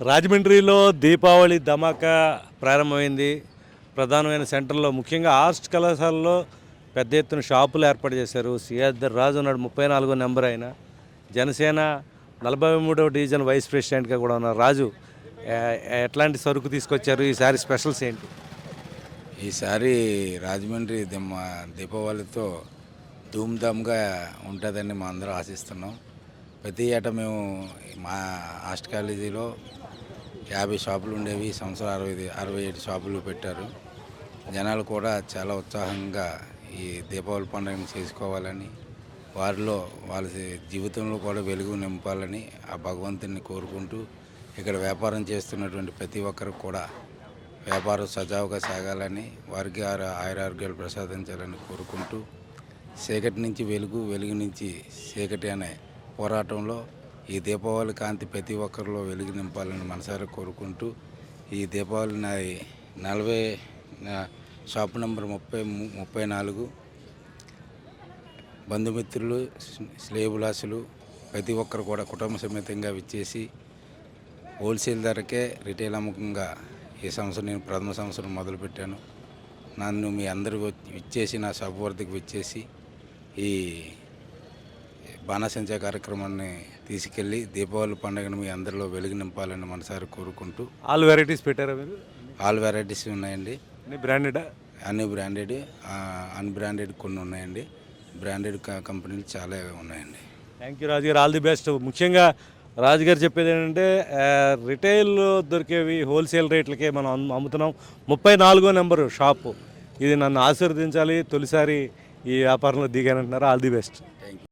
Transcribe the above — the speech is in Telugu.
రాజమండ్రిలో దీపావళి ధమాకా ప్రారంభమైంది. ప్రధానమైన సెంటర్లో ముఖ్యంగా ఆర్ట్స్ కళాశాలలో పెద్ద ఎత్తున షాపులు ఏర్పాటు చేశారు. సిఆర్ రాజు ఉన్నాడు ముప్పై నాలుగో నెంబర్ ఆయన. జనసేన నలభై మూడవ డివిజన్ వైస్ ప్రెసిడెంట్గా కూడా ఉన్నారు. రాజు ఎట్లాంటి సరుకు తీసుకొచ్చారు? ఈసారి స్పెషల్స్ ఏంటి? ఈసారి రాజమండ్రి దిమ్మ దీపావళితో ధూమ్ధామ్గా ఉంటుందని మా అందరూ ఆశిస్తున్నాం. ప్రతి ఏటా మేము మా హాస్ట్ కాలేజీలో యాభై షాపులు ఉండేవి ఈ సంవత్సరం అరవై అరవై ఏడు షాపులు పెట్టారు. జనాలు కూడా చాలా ఉత్సాహంగా ఈ దీపావళి పండుగను చేసుకోవాలని వారిలో వాళ్ళ జీవితంలో కూడా వెలుగు నింపాలని ఆ భగవంతుని కోరుకుంటూ ఇక్కడ వ్యాపారం చేస్తున్నటువంటి ప్రతి ఒక్కరు కూడా వ్యాపారం సజావుగా సాగాలని వారికి ఆయురారోగ్యాలు ప్రసాదించాలని కోరుకుంటూ చీకటి నుంచి వెలుగు వెలుగు నుంచి చీకటి అనే పోరాటంలో ఈ దీపావళి కాంతి ప్రతి ఒక్కరిలో వెలుగు నింపాలని మనసారా కోరుకుంటూ ఈ దీపావళి నా నలభై నా షాప్ నెంబర్ ముప్పై ము- ముప్పై నాలుగు. బంధుమిత్రులు స్లేబులాసులు ప్రతి ఒక్కరు కూడా కుటుంబ సమేతంగా విచ్చేసి హోల్సేల్ ధరకే రిటైల్ అమ్మకంగా ఈ సంవత్సరం నేను ప్రథమ సంవత్సరం మొదలుపెట్టాను. నన్ను మీ అందరూ వచ్చి- విచ్చేసి నా షాప్ వద్దకు విచ్చేసి ఈ బాణసంచా కార్యక్రమాన్ని తీసుకెళ్ళి దీపావళి పండుగను మీ అందరిలో వెలుగు నింపాలని మనసారి కోరుకుంటూ ఆల్ వెరైటీస్ పెట్టారా మీరు? ఆల్ వెరైటీస్ ఉన్నాయండి. అన్ని బ్రాండెడా అన్ని బ్రాండెడ్ అన్బ్రాండెడ్ కొన్ని ఉన్నాయండి. బ్రాండెడ్ కంపెనీలు చాలా ఉన్నాయండి. థ్యాంక్ యూ రాజు గారు. ఆల్ ది బెస్ట్ ముఖ్యంగా రాజు గారు చెప్పేది ఏంటంటే ఆ, రిటైల్ దొరికేవి హోల్సేల్ రేట్లకే మనం అమ్ము- అమ్ముతున్నాం. ముప్పై నాలుగో నెంబరు షాపు. ఇది నన్ను ఆశీర్వదించాలి. తొలిసారి ఈ వ్యాపారంలో దిగానంటున్నారు. All the best thank you